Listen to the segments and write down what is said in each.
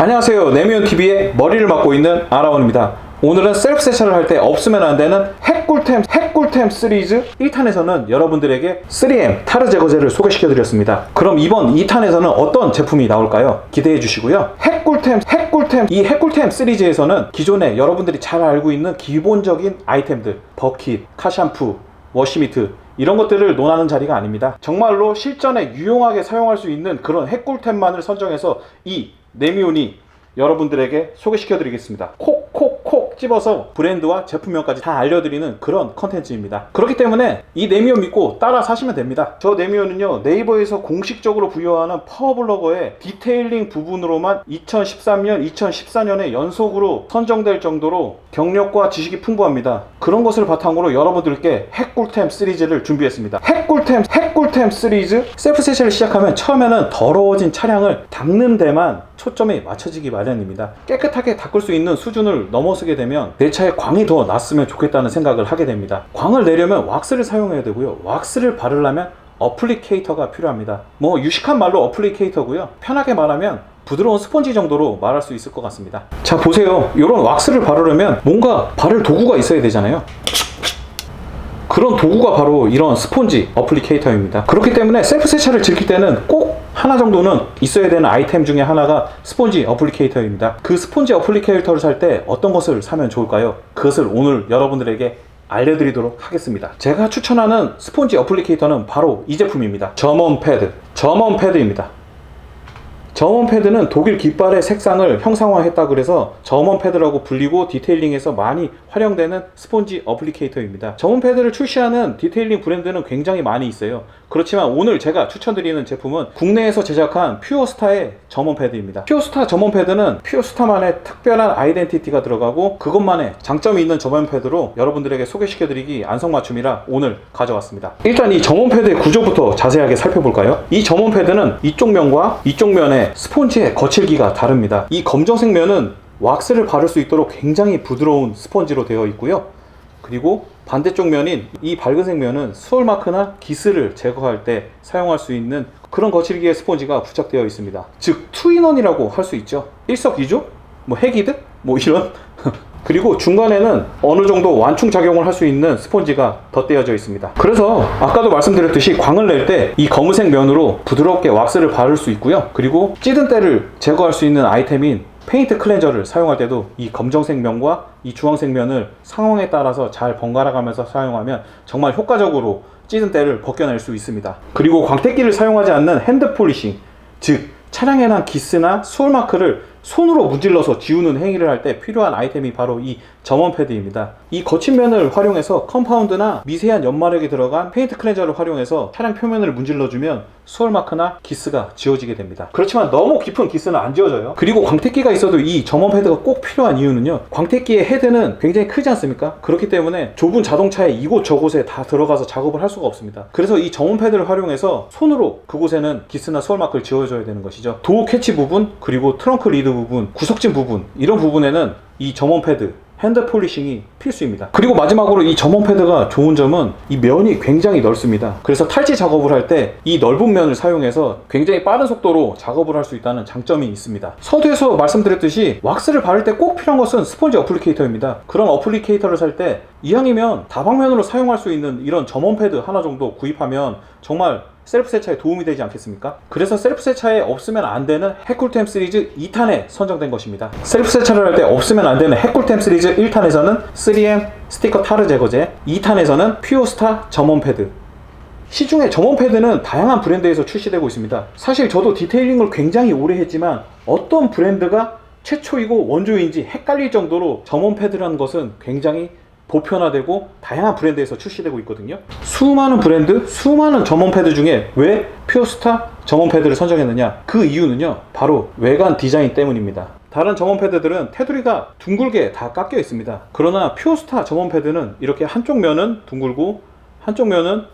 안녕하세요. 네미온TV의 머리를 맡고 있는 아라원입니다. 오늘은 셀프 세차를 할 때 없으면 안 되는 핵꿀템, 핵꿀템 시리즈 1탄에서는 여러분들에게 3M 타르 제거제를 소개시켜 드렸습니다. 그럼 이번 2탄에서는 어떤 제품이 나올까요? 기대해 주시고요. 핵꿀템, 핵꿀템, 이 핵꿀템 시리즈에서는 기존에 여러분들이 잘 알고 있는 기본적인 아이템들, 버킷, 카샴푸, 워시미트, 이런 것들을 논하는 자리가 아닙니다. 정말로 실전에 유용하게 사용할 수 있는 그런 핵꿀템만을 선정해서 이 네미온이 여러분들에게 소개시켜 드리겠습니다. 콕콕콕 집어서 브랜드와 제품명까지 다 알려드리는 그런 컨텐츠입니다. 그렇기 때문에 이 네미온 믿고 따라 사시면 됩니다. 저 네미온은요 네이버에서 공식적으로 부여하는 파워블로거의 디테일링 부분으로만 2013년, 2014년에 연속으로 선정될 정도로 경력과 지식이 풍부합니다. 그런 것을 바탕으로 여러분들께 핵꿀템 시리즈를 준비했습니다. 핵꿀템, 핵 꿀템 시리즈 셀프 세차를 시작하면 처음에는 더러워진 차량을 닦는 데만 초점이 맞춰지기 마련입니다. 깨끗하게 닦을 수 있는 수준을 넘어서게 되면 내 차에 광이 더 났으면 좋겠다는 생각을 하게 됩니다. 광을 내려면 왁스를 사용해야 되고요. 왁스를 바르려면 어플리케이터가 필요합니다. 뭐 유식한 말로 어플리케이터고요. 편하게 말하면 부드러운 스펀지 정도로 말할 수 있을 것 같습니다. 자 보세요. 이런 왁스를 바르려면 뭔가 바를 도구가 있어야 되잖아요. 그런 도구가 바로 이런 스폰지 어플리케이터입니다. 그렇기 때문에 셀프 세차를 즐길 때는 꼭 하나 정도는 있어야 되는 아이템 중에 하나가 스폰지 어플리케이터입니다. 그 스폰지 어플리케이터를 살 때 어떤 것을 사면 좋을까요? 그것을 오늘 여러분들에게 알려드리도록 하겠습니다. 제가 추천하는 스폰지 어플리케이터는 바로 이 제품입니다. 점원 패드. 점원 패드입니다. 점원 패드는 독일 깃발의 색상을 형상화했다 그래서 점원 패드라고 불리고 디테일링에서 많이 활용되는 스폰지 어플리케이터입니다. 점원 패드를 출시하는 디테일링 브랜드는 굉장히 많이 있어요. 그렇지만 오늘 제가 추천드리는 제품은 국내에서 제작한 퓨어스타의 점원 패드입니다. 퓨어스타 점원 패드는 퓨어스타만의 특별한 아이덴티티가 들어가고 그것만의 장점이 있는 점원 패드로 여러분들에게 소개시켜드리기 안성맞춤이라 오늘 가져왔습니다. 일단 이 점원 패드의 구조부터 자세하게 살펴볼까요? 이 점원 패드는 이쪽 면과 이쪽 면의 스폰지의 거칠기가 다릅니다. 이 검정색 면은 왁스를 바를 수 있도록 굉장히 부드러운 스펀지로 되어 있고요. 그리고 반대쪽 면인 이 밝은색 면은 수월 마크나 기스를 제거할 때 사용할 수 있는 그런 거칠기의 스펀지가 부착되어 있습니다. 즉 투인원이라고 할 수 있죠. 일석이조, 뭐 핵이득, 뭐 이런. 그리고 중간에는 어느 정도 완충 작용을 할 수 있는 스펀지가 덧대어져 있습니다. 그래서 아까도 말씀드렸듯이 광을 낼 때 이 검은색 면으로 부드럽게 왁스를 바를 수 있고요. 그리고 찌든 때를 제거할 수 있는 아이템인 페인트 클렌저를 사용할 때도 이 검정색 면과 이 주황색 면을 상황에 따라서 잘 번갈아 가면서 사용하면 정말 효과적으로 찌든 때를 벗겨낼 수 있습니다. 그리고 광택기를 사용하지 않는 핸드 폴리싱, 즉 차량에 난 기스나 수월 마크를 손으로 문질러서 지우는 행위를 할 때 필요한 아이템이 바로 이 점원 패드입니다. 이 거친 면을 활용해서 컴파운드나 미세한 연마력이 들어간 페인트 클렌저를 활용해서 차량 표면을 문질러주면 수월 마크나 기스가 지워지게 됩니다. 그렇지만 너무 깊은 기스는 안 지워져요. 그리고 광택기가 있어도 이 점원 패드가 꼭 필요한 이유는요. 광택기의 헤드는 굉장히 크지 않습니까? 그렇기 때문에 좁은 자동차에 이곳 저곳에 다 들어가서 작업을 할 수가 없습니다. 그래서 이 점원 패드를 활용해서 손으로 그곳에는 기스나 수월 마크를 지워줘야 되는 것이죠. 도어 캐치 부분 그리고 트렁크 리드 부분, 구석진 부분 이런 부분에는 이 점원 패드 핸드 폴리싱이 필수입니다. 그리고 마지막으로 이 점원 패드가 좋은 점은 이 면이 굉장히 넓습니다. 그래서 탈지 작업을 할 때 이 넓은 면을 사용해서 굉장히 빠른 속도로 작업을 할 수 있다는 장점이 있습니다. 서두에서 말씀드렸듯이 왁스를 바를 때 꼭 필요한 것은 스펀지 어플리케이터입니다. 그런 어플리케이터를 살 때 이왕이면 다방면으로 사용할 수 있는 이런 점원 패드 하나 정도 구입하면 정말 셀프 세차에 도움이 되지 않겠습니까? 그래서 셀프 세차에 없으면 안 되는 핵꿀템 시리즈 2탄에 선정된 것입니다. 셀프 세차를 할 때 없으면 안 되는 핵꿀템 시리즈 1탄에서는 3M 스티커 타르 제거제, 2탄에서는 퓨어스타 점원 패드, 시중에 점원 패드는 다양한 브랜드에서 출시되고 있습니다. 사실 저도 디테일링을 굉장히 오래 했지만 어떤 브랜드가 최초이고 원조인지 헷갈릴 정도로 점원 패드라는 것은 굉장히 보편화되고 다양한 브랜드에서 출시되고 있거든요. 수많은 브랜드, 수많은 점원 패드 중에 왜 퓨어스타 점원 패드를 선정했느냐? 그 이유는요. 바로 외관 디자인 때문입니다. 다른 점원 패드들은 테두리가 둥글게 다 깎여 있습니다. 그러나 퓨어스타 점원 패드는 이렇게 한쪽 면은 둥글고 한쪽 면은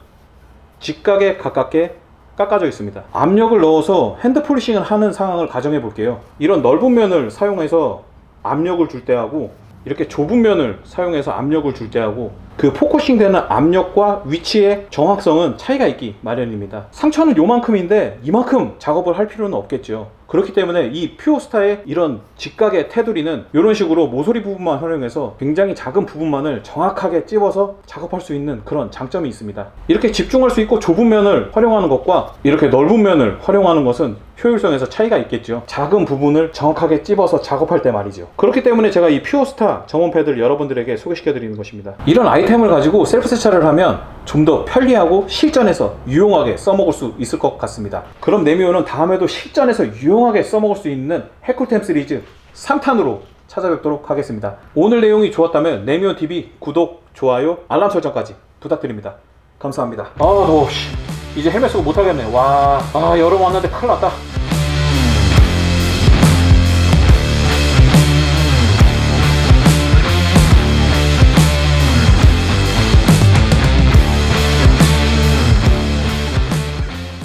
직각에 가깝게 깎아져 있습니다. 압력을 넣어서 핸드 폴리싱을 하는 상황을 가정해 볼게요. 이런 넓은 면을 사용해서 압력을 줄 때하고 이렇게 좁은 면을 사용해서 압력을 줄 때하고 그 포커싱 되는 압력과 위치의 정확성은 차이가 있기 마련입니다. 상처는 요만큼인데 이만큼 작업을 할 필요는 없겠죠. 그렇기 때문에 이 퓨어스타의 이런 직각의 테두리는 이런 식으로 모서리 부분만 활용해서 굉장히 작은 부분만을 정확하게 찝어서 작업할 수 있는 그런 장점이 있습니다. 이렇게 집중할 수 있고 좁은 면을 활용하는 것과 이렇게 넓은 면을 활용하는 것은 효율성에서 차이가 있겠죠. 작은 부분을 정확하게 찝어서 작업할 때 말이죠. 그렇기 때문에 제가 이 퓨어스타 정원 패드를 여러분들에게 소개시켜 드리는 것입니다. 이런 아이템을 가지고 셀프 세차를 하면 좀 더 편리하고 실전에서 유용하게 써먹을 수 있을 것 같습니다. 그럼 네미오는 다음에도 실전에서 유용하게 써먹을 수 있는 해쿨템 시리즈 3탄으로 찾아뵙도록 하겠습니다. 오늘 내용이 좋았다면 네미오 TV 구독, 좋아요, 알람 설정까지 부탁드립니다. 감사합니다. 아 더워. 씨. 이제 헬멧 쓰고 못하겠네. 와, 아 여름 왔는데 큰일 났다.